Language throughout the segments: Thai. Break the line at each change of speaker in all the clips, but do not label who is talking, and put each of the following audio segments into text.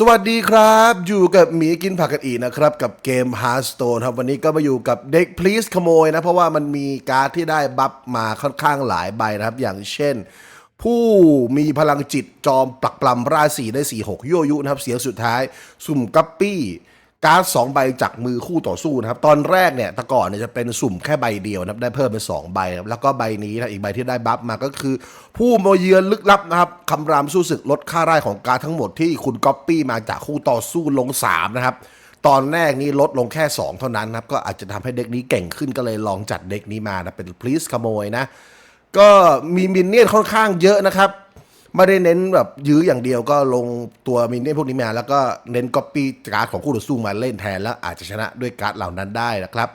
สวัสดีครับ อยู่กับหมีกินผักกันอีกนะครับ กับเกม Hearthstone ครับ วันนี้ก็มาอยู่กับเด็ก please ขโมยนะ เพราะว่ามันมีการ์ดที่ได้บัฟมาค่อนข้างหลายใบนะครับ อย่างเช่น ผู้มีพลังจิตจอมปลักปลำราศีได้ 4-6ยั่วยุนะครับ เสียงสุดท้าย สุ่มกัปปี้ การ์ดสองใบจากมือคู่ต่อสู้นะครับ ตอนแรกเนี่ยแต่ก่อนเนี่ยจะเป็นสุ่มแค่ใบเดียวนะครับ ได้เพิ่มเป็น2ใบครับแล้วก็ใบนี้นะอีกใบที่ได้บัฟมาก็คือ ผู้มาเยือนลึกลับนะครับคำรามสู้ศึกลดค่าไร่ของการดทั้งหมดที่คุณก๊อปปี้มาจากคู่ต่อสู้ลง3นะครับตอนแรกนี้ลดลงแค่ 2 เท่านั้นนะครับก็อาจจะทำให้เด็กนี้เก่งขึ้นก็เลยลองจัดเด็กนี้มานะเป็น please ขโมยนะก็มีมินเนี่ยนค่อนข้างเยอะนะครับ ไม่ได้เน้นแบบยื้ออย่างเดียวก็ลงตัวมินเนี่ยพวกนี้มาแล้วก็เน้นก๊อปปี้การ์ดของคู่ต่อสู้มาเล่นแทนแล้วอาจจะชนะด้วยการ์ดเหล่านั้นได้นะครับ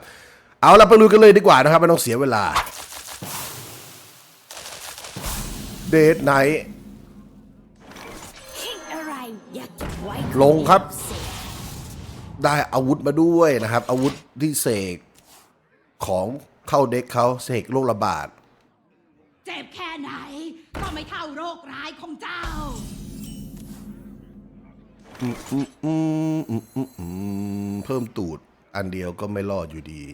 เอาเราไปลุยกันเลยดีกว่านะครับไม่ต้องเสียเวลาเดทไนท์
คิดอะไรอยากไว้
ลงครับ ได้อาวุธมาด้วยนะครับ อาวุธที่เสกของเข้าเด็กเขาเสกโรคระบาด
เจ็บแค่ไหน ก็ไม่เท่าโรคร้ายของเจ้า
อืมอืมอืมอืมอืมเพิ่มตูด อันเดียวก็ไม่รอดอยู่ดี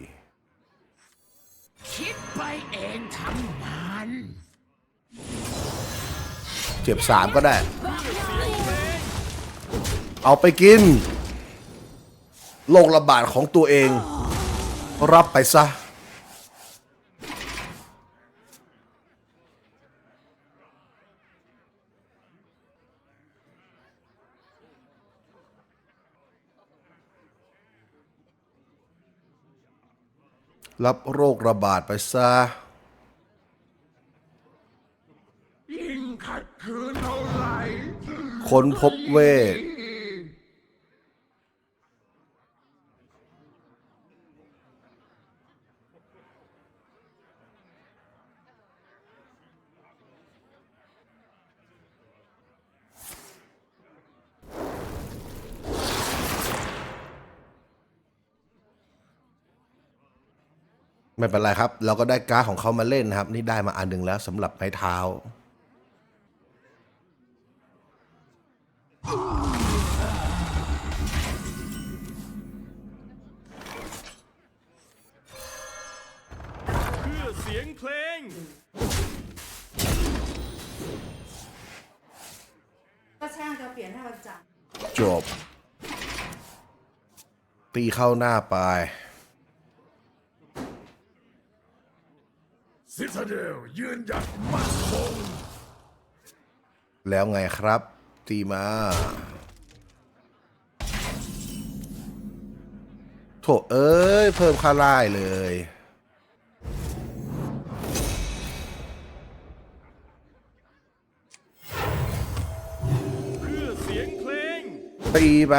คิดไปเองทั้งนั้น
เจ็บสามก็ได้ เอาไปกิน โรคระบาดของตัวเอง รับไปซะ รับโรคระบาดไปซะ
ยิ่งขัดขืนเท่าไหร่
ค้นพบเวท ไม่เป็นไรครับ เราก็ได้การ์ดของเขามาเล่นนะครับ นี่ได้มาอันหนึ่งแล้วสำหรับไม้เท้า
เพื่อเสียงเพลง
ก็ช่างจะเปลี่ยนให้วันจันทร์
จบ ตีเข้าหน้าไป
ซิตาเดลยืนหยัดมั่นคง
แล้วไงครับ ตีมา โถเอ้ย เพิ่มค่าไล่เลย
เพื่อเสียงเพลง
ตีไป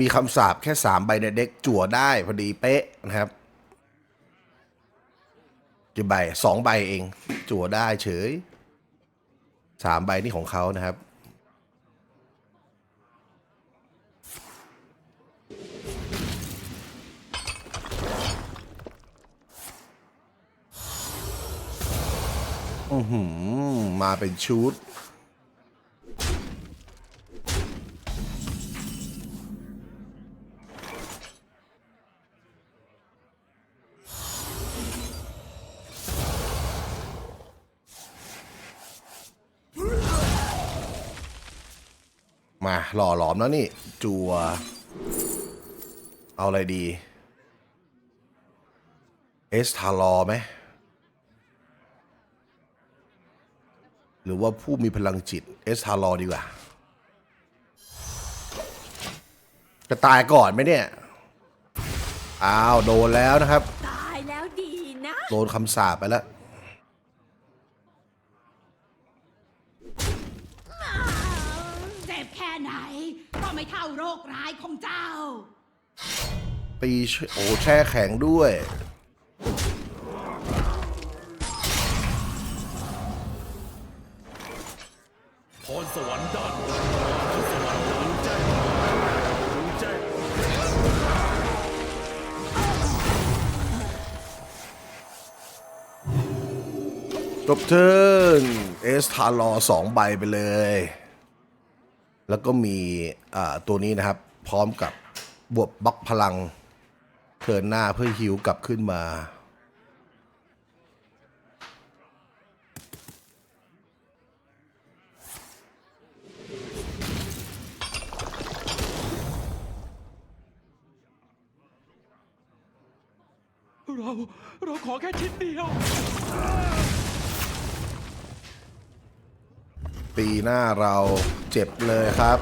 มีคำสาปแค่สามใบในเด็กจั่วได้พอดีเป๊ะนะครับกี่ใบสองใบเอง จั่วได้เฉยสามใบนี่ของเขานะครับ อือหือ มาเป็นชุด หล่อหลอมแล้วนี่ จัว เอาอะไรดี เอสทารอไหม หรือว่าผู้มีพลังจิต เอสทารอดีกว่า จะตายก่อนไหมเนี่ย อ้าว โดนแล้วนะครับ
ตายแล้วดีนะ
โดนคำสาปไปแล้ว
ดแค่ไหน ก็ไม่เท่าโรคร้ายของเจ้า
ตีโอแช่แข็งด้วย
พรสวรรค์ด้านบนพรรู้าจรู้แจ
จบเทิร์นเอสทารอสองใบไปเลย แล้วก็มีตัวนี้นะครับ พร้อมกับบวกบล็อกพลังเทินหน้าเพื่อฮิวกลับขึ้นมา
เรา เราขอแค่ชิ้นเดียว
ตีหน้าเราเจ็บเลยครับ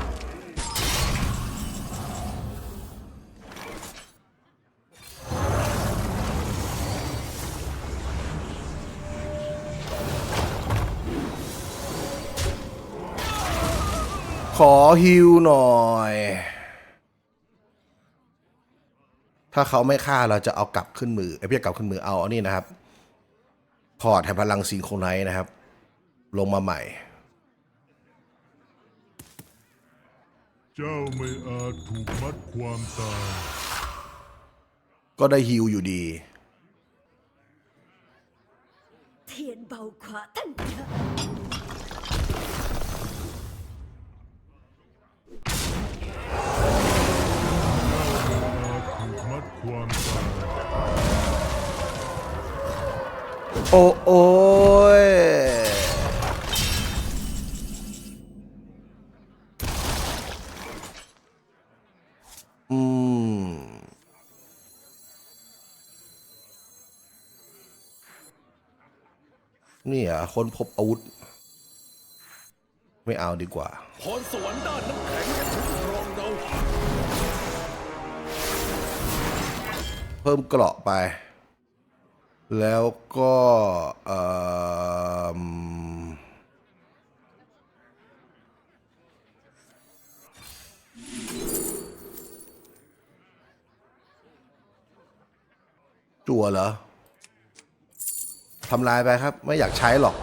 ขอฮิวหน่อย ถ้าเขาไม่ฆ่าเราจะเอากลับขึ้นมือไอ้พี่กลับขึ้นมือเอาอันนี้นะครับ พอร์ตแห่พลังซิงโครไนท์นะครับ ลงมาใหม่
เจ้าไม่อาจถูกมัดความตาย
ก็ได้ฮิวอยู่ดี
เทียนเบากว่าตั้งเยอะ
ถูกมัดความตาย
โอ้โอ้ย นี่อะคนพบอาวุธ ไม่เอาดีกว่า
พรสวรรค์ด้านน้ำแข็งจะคุ้มครองเรา
เพิ่มเกราะไป แล้วก็เอ่อจั่วเหรอ ทำลายไปครับ ไม่อยากใช้หรอก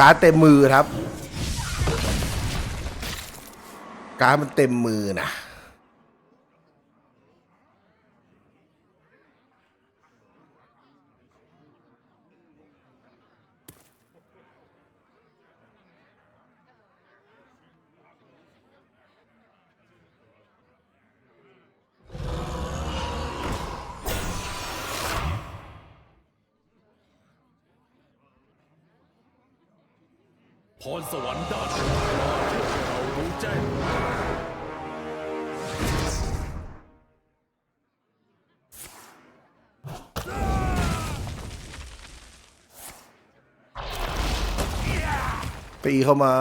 การเต็มมือครับ การมันเต็มมือนะ
พรสวรรค์ด้านน้ำแข็งเรารู้แจ้ง
ตีเข้ามา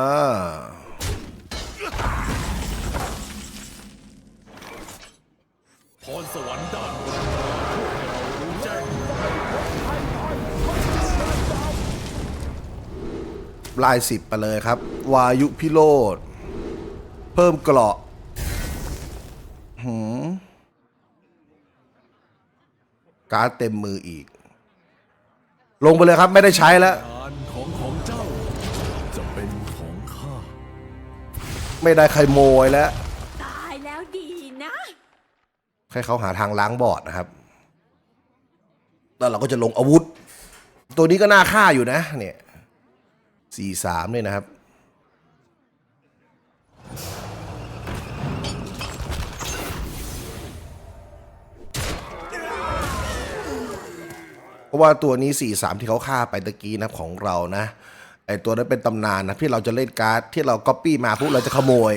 ลายสิบไปเลยครับ วายุพิโรธเพิ่มเกราะหืมการ์ดเต็มมืออีก ลงไปเลยครับไม่ได้ใช้แล้ว
งานของของเจ้าจะเป็นของข้า
ไม่ได้ใครโมยแล้ว
ตายแล้วดีนะ
ให้เขาหาทางล้างบอร์ดนะครับแล้วเราก็จะลงอาวุธ ตัวนี้ก็น่าฆ่าอยู่นะ เนี่ย สี่สามเนี่ยนะครับ เพราะว่าตัวนี้4-3ที่เขาฆ่าไปตะกี้นะของเรานะไอตัวนั้นเป็นตำนานนะที่เราจะเล่นการ์ดที่เราก๊อปปี้มาปุ๊บเราจะขโมย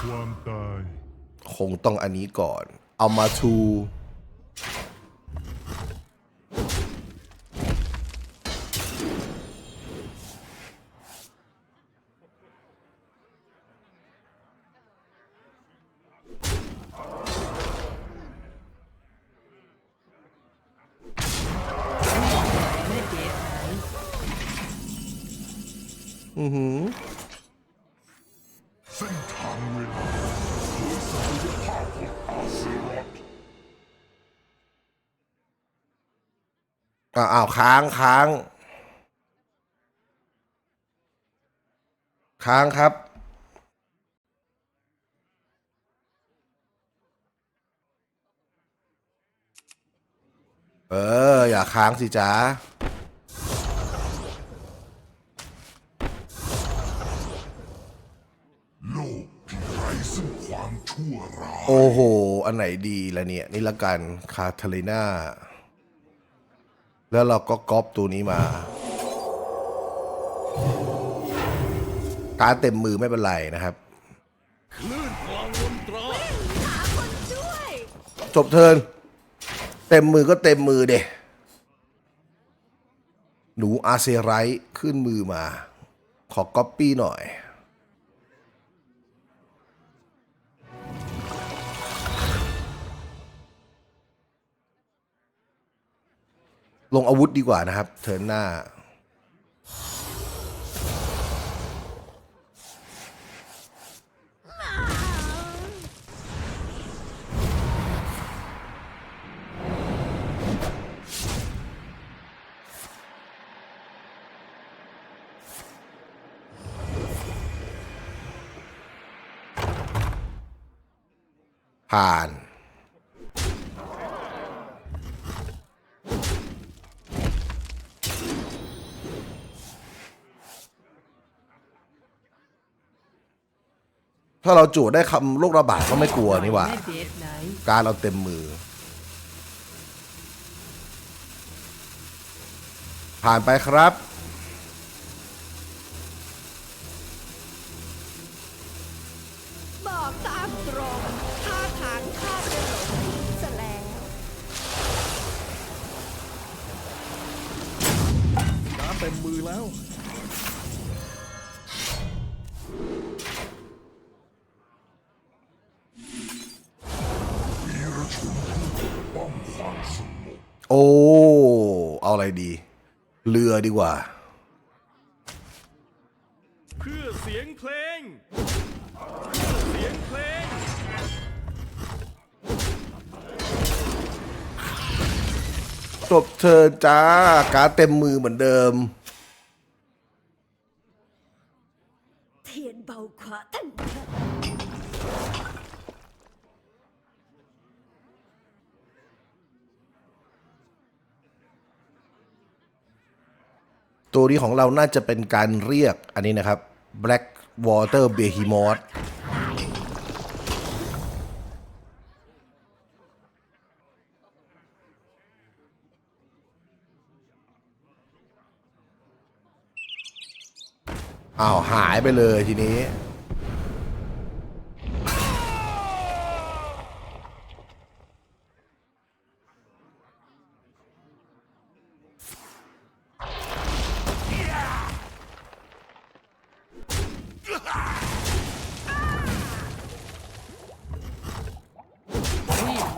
ความตาย
คงต้องอันนี้ก่อน เอามาทู อือหือ
เส้นทางเวลาคือศักยภาพของอาเซรอต
อ้าวอ้าวค้างค้าง ค้างครับ เออ อย่าค้างสิจ๊ะ
โอ้
โห อันไหนดีละเนี่ย นี่ละกันคาทาลิน่าแล้วเราก็ก๊อปตัวนี้มาการเต็มมือไม่เป็นไรนะครับจบเทินเต็มมือก็เต็มมือเดะหนูอาเซไรท์ขึ้นมือมา ขอก๊อปปี้หน่อย ลงอาวุธดีกว่านะครับเทิร์นหน้า ผ่าน ถ้าเราจูดได้คำโรคระบาดก็ไม่กลัวนี่หว่า การเราเต็มมือ ผ่านไปครับ
เรื
อ
ดีกว่า
เพื่อเสียงเพลง เพื่อเสียงเพลง
จบเธอจ้าการดเต็มมือเหมือนเดิม
เทียนเบาขวาท่านเถอะ
ตัวนี้ของเราน่าจะเป็นการเรียกอันนี้นะครับ Black Water Behemoth อ้าวหายไปเลยทีนี้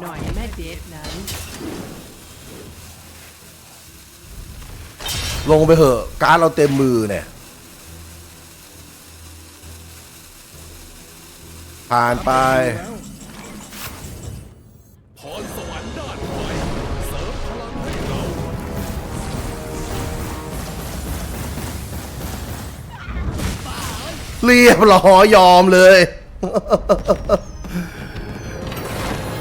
น่อยแม่เดทนั้น
ลงไปเหอะการดเราเต็มมือเนี่ย ผ่านไป
พรสวรรค์ด้านไฟเสริมพลังให้เรา
เรียบร้อยยอมเลย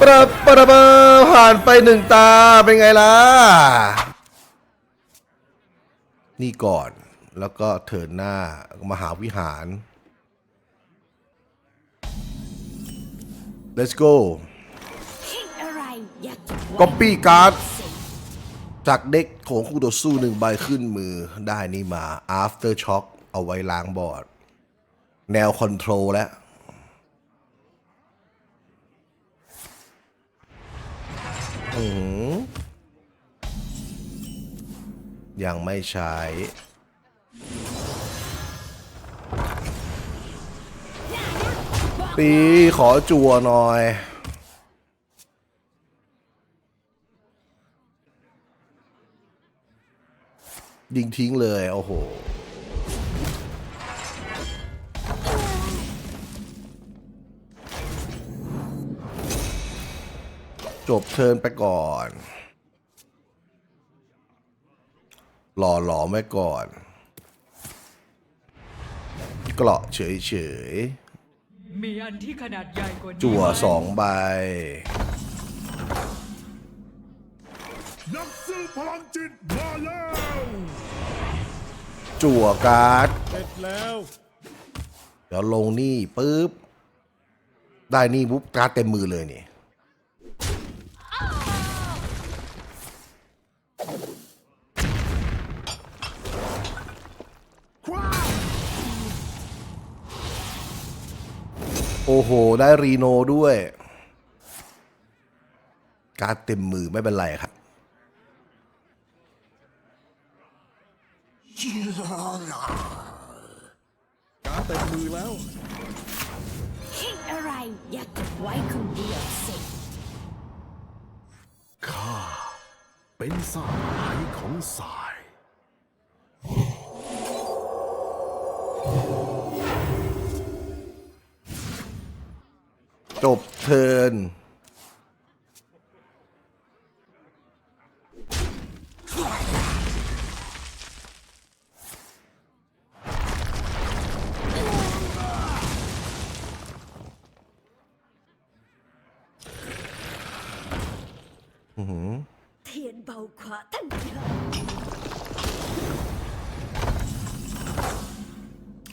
ปะปะปะผ่านไปหนึ่งตาเป็นไงล่ะ นี่ก่อนแล้วก็เถินหน้ามหาวิหาร let's go
กจะ
ก๊อปปี้การ์ดจากเด็กของคู่ต่อสู้หนึ่งใบขึ้นมือได้นี่มา after shock เอาไว้ล้างบอร์ด แนวคอนโทรลแล้ว อือหือยังไม่ใช้ปีขอจัวหน่อย ยิงทิ้งเลย โอ้โห จบเชิญไปก่อน หล่อหลอไว้ก่อน เกราะเฉยเฉย
มีอันที่ขนาดใหญ่กว่า
จั่วสองใบ
นักสู้พลังจิตมาแล้ว
จั่วการ์ด
เสร็จแล้ว
เดี๋ยวลงนี่ปุ๊บ ได้นี่ปุ๊บการ์ดเต็มมือเลยนี่ โอ้โห ได้รีโนด้วย การเต็มมือไม่เป็นไรครับ
การเต็มมือแล้ว
คิดอะไรอยากไว้คนเดียวสิ
ข้าเป็นสายของสาย
จบเทิน
เทียนเบาขวาทั้งเยอ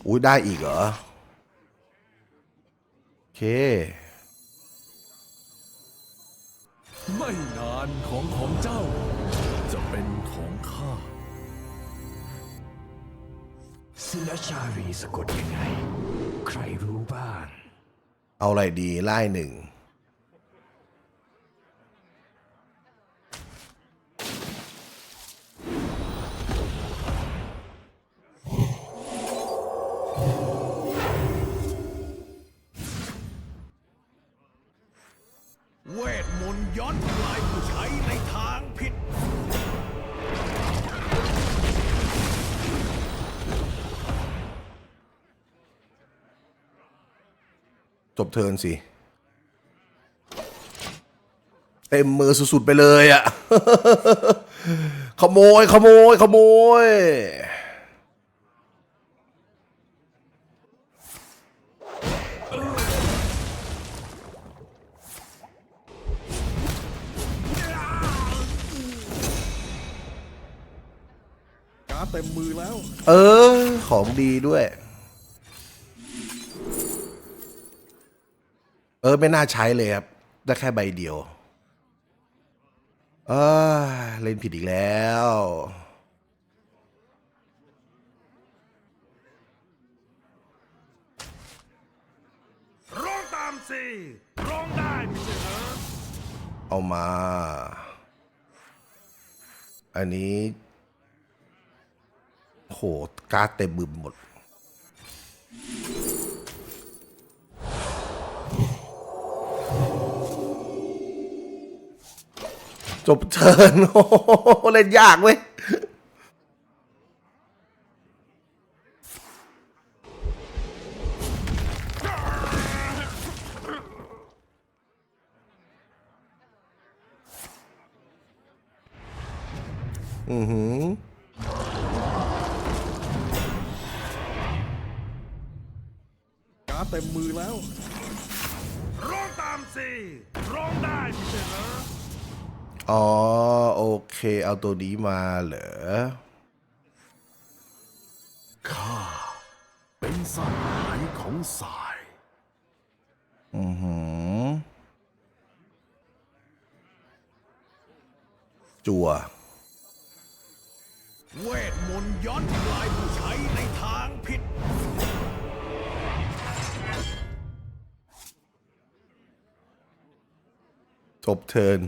อุ้ยได้อีกเหรอ โอเค
ไม่นานของของเจ้า จะเป็นของข้า
ศิลชารีสะกดยังไง ใครรู้บ้าง
เอาอะไรดีไล่หนึ่ง บเทินสิ เต็มมือสุดๆไปเลยอะ่ะ ขโมย ขโมย ขโมย
การเต็มมือแล้ว
เออ ของดีด้วย เออไม่น่าใช้เลยครับ ได้แค่ใบเดียว เออเล่นผิดอีกแล้ว
ร้องตามสิร้องได้ไม่ใช่เหรอ
เอามา อันนี้ โห การเต็มบึมหมด จบเทิร์นโอ้โหเล่นยากเว้ยอือหือ
การเต็มมือแล้ว
ร้องตามสิ ร้องได้ไม่ใช่เหรอ
อ๋อ โอเค เอาตัวนี้มาเหรอ
ข้าเป็นสหายของสาย
อือหือจัว
เวทมนต์ย้อนกลายผู้ใช้ในทางผิด
จบเทิร์น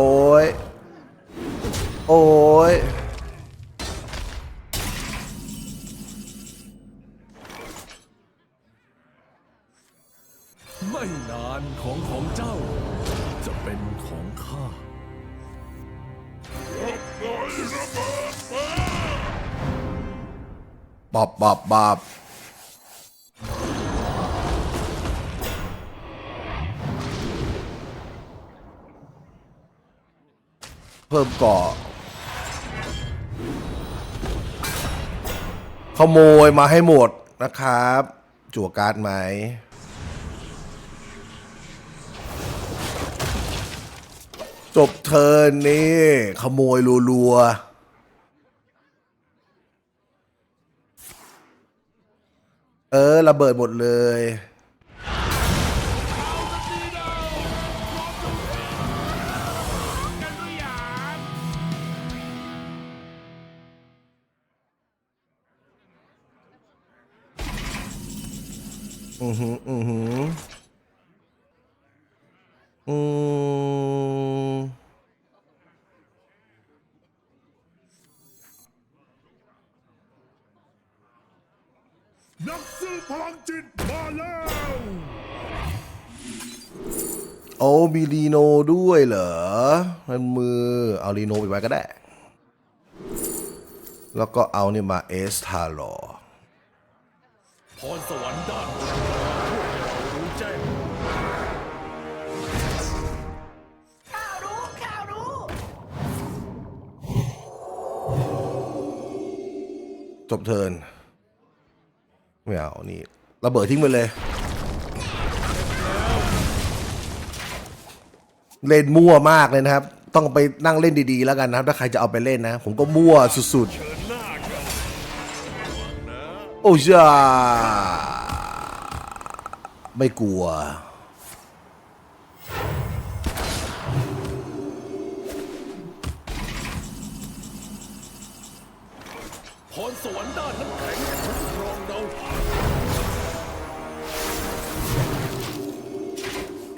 โอ้ย โอ้ย
ไม่นานของของเจ้า จะเป็นของข้า
บอบบอบบอบ พิ่มเกาะขโมยมาให้หมดนะครับ จั่วการ์ดไหมจบเทิร์นนี่ ขโมยรัวๆเออ ระเบิดหมดเลย อือหืออือหืออืม
นักสู้พลังจิตมาแล้ว
โอ้มีลีโนด้วยเหรอมันมือ เอาลีโนไปไว้ก็ได้ แล้วก็เอานี่มาเอสทาร์ลอ
พรสวรรค์ด้าน จ
บเทินไม่เอา นี่ระเบิดทิ้งไปเลย เล่นมั่วมากเลยนะครับ ต้องไปนั่งเล่นดีๆ แล้วกันนะครับ ถ้าใครจะเอาไปเล่นนะ ผมก็มั่วสุดๆ โอ้ยาไม่กลัว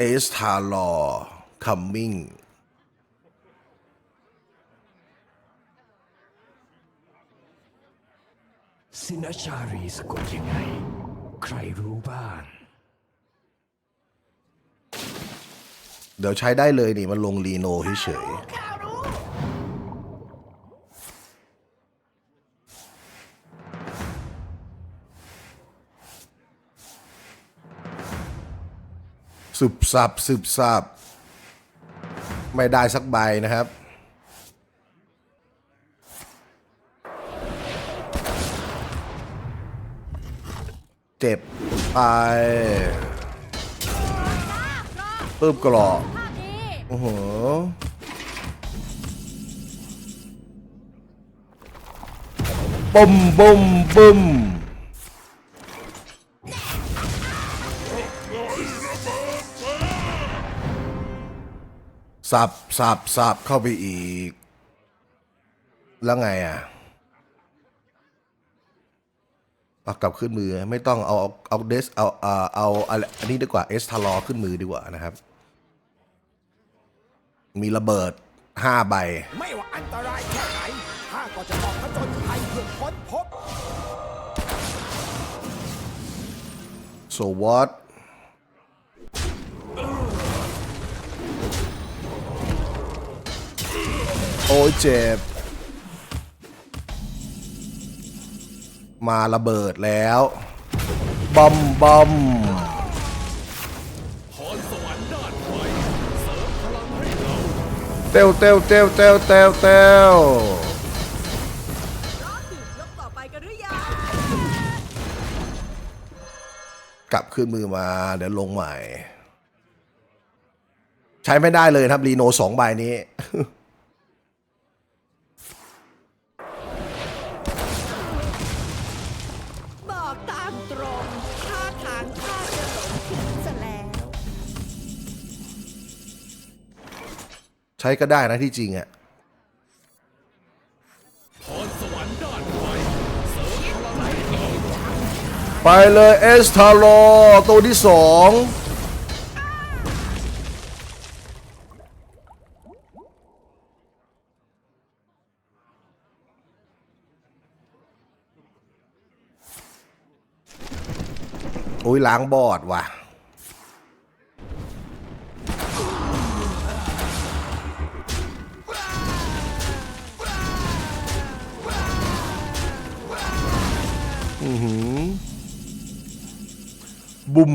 เอ
สทาร์ลอคัมมิง
สินชารีสะกดยังไง ใครรู้บ้าง
เดี๋ยวใช้ได้เลยนี่มันลงลีโนเฉย
ข้าวรู้
ๆ สืบสับสืบสับไม่ได้สักใบนะครับ เจ็บไปเพิ่มกรอบ
ภาพนี้
โอ้โหบุ้มบุ้มบุ้ม สับสับสับเข้าไปอีก แล้วไงอะเอากลับขึ้นมือไม่ต้องเอาเอาเดสเอาเอาเอาอะไรอันนี้ดีกว่าเอสทารอขึ้นมือดีกว่านะครับ มีระเบิดห้าใบ
ไม่ว่าอันตรายแค่ไหนข้าก็จะออกผจญภัยเพื่อค้นพบ
so what โอ้ยเจ็บ มาระเบิดแล้วบอมบอม
เสริมพลังให้เต้
วเต้วเต้วเต้วเต้วเต้ว
ก
ลับขึ้นมือมาเดี๋ยวลงใหม่ ใช้ไม่ได้เลยครับรีโนสองใบนี้
บอกตามตรงท่าทางข้าจะหลงผิดซะแล้ว
ใช้ก็ได้นะที่จริงอะ
พรสวรรค์ด้านไฟเสริมพลังให้เรา
ไปเลยเอสทาโลตัวที่สอง อ้ยล้างบอดว่ะ อือหือ บุ้ม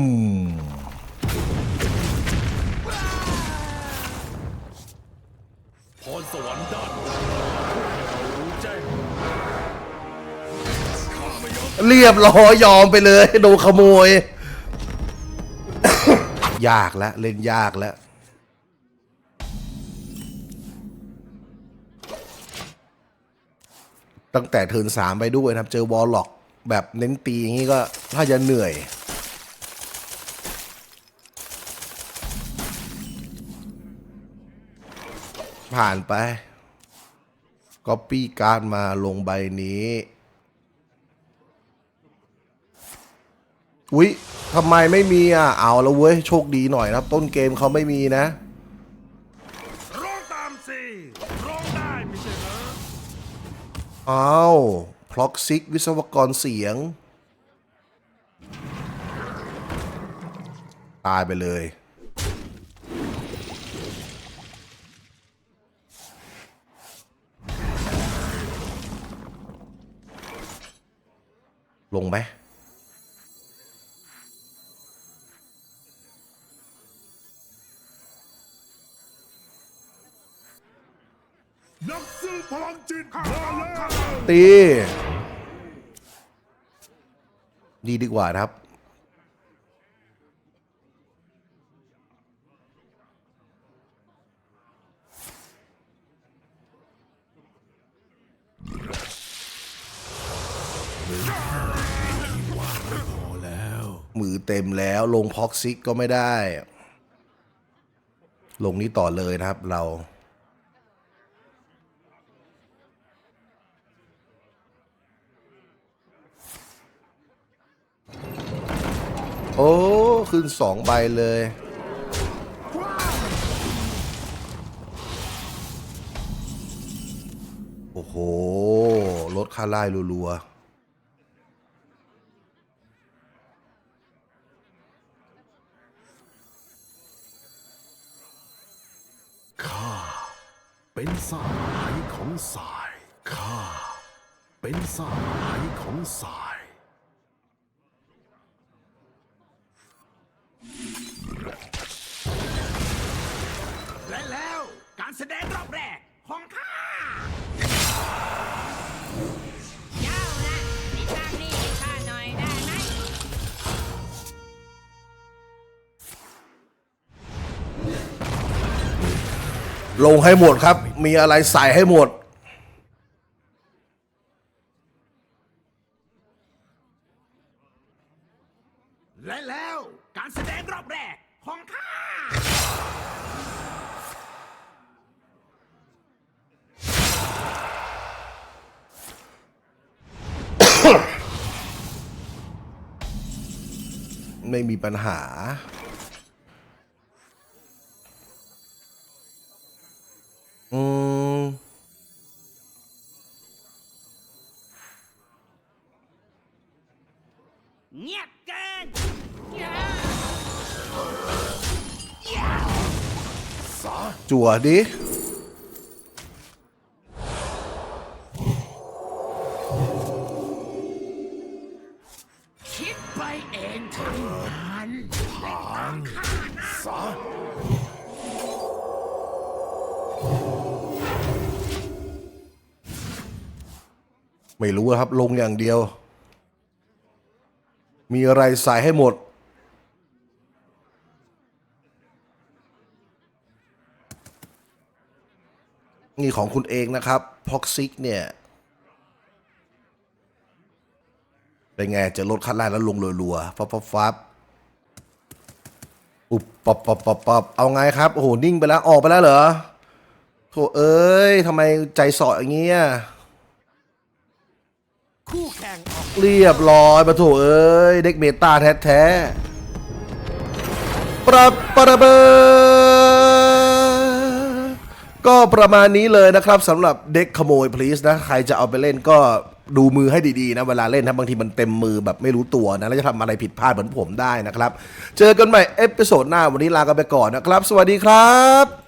พรสวรรค์ด้าน
เรียบร้อยยอมไปเลยโดนขโมย ยากแล้วเล่นยากแล้วตั้งแต่เทินสามไปด้วยนะครับ เจอวอลล็อก แบบเน้นตีอย่างนี้ก็ถ้าจะเหนื่อย ผ่านไปก็ปี้การมาลงใบนี้ อุ๊ยทำไมไม่มีอะเอาแล้วเว้ยโชคดีหน่อยนะครับ ต้นเกมเขาไม่มีนะ
ร้องตามสิร้องได้ไม่ใช่เหรอ
อ้าวพล็อกซิกวิศวกรเสียง ตายไปเลย ลงไหม
ตี
ดีดีกว่าครับ มือเต็มแล้วลงพ็อกซิกก็ไม่ได้ ลงนี้ต่อเลยนะครับเรา โอ้ขึ้นสองใบเลย โอ้โหลดค่าไล่รัวๆ
ข้าเป็นสายของสายข้าเป็นสายของสาย
แสดงรอบแรก ของข้า
เจ้านะมีทางนี้ให้ข้าหน่อยได้ไหม
ลงให้หมดครับ มีอะไรใส่ให้หมด
และแล้วการแสดงรอบแรกของข้า
ไม่มีปัญหา อืม
เงียบเกิน
จั่วดิ
คิด ไม่
รู้ครับ ลงอย่างเดียว มีอะไรใส่ให้หมด นี่ของคุณเองนะครับพ็อกซิกเนี่ย เป็นไง จะลดคันแรกแล้วลงรัวๆฟับฟับฟับอุบปับปับปับปับเอาไงครับ โอ้โห นิ่งไปแล้ว ออกไปแล้วเหรอโถเอ้ยทำไมใจสอดอย่างเงี้ย
คู่แข่งออก
เรียบร้อยมาโถเอ้ย เด็กเมตาแท้ๆปรับประเบอก็ประมาณนี้เลยนะครับสำหรับเด็กขโมย please นะ ใครจะเอาไปเล่นก็ดูมือให้ดีๆนะ เวลาเล่นนะบางทีมันเต็มมือแบบไม่รู้ตัวนะ แล้วจะทำอะไรผิดพลาดเหมือนผมได้นะครับ เจอกันใหม่เอพิโซดหน้าวันนี้ลากันไปก่อนนะครับ สวัสดีครับ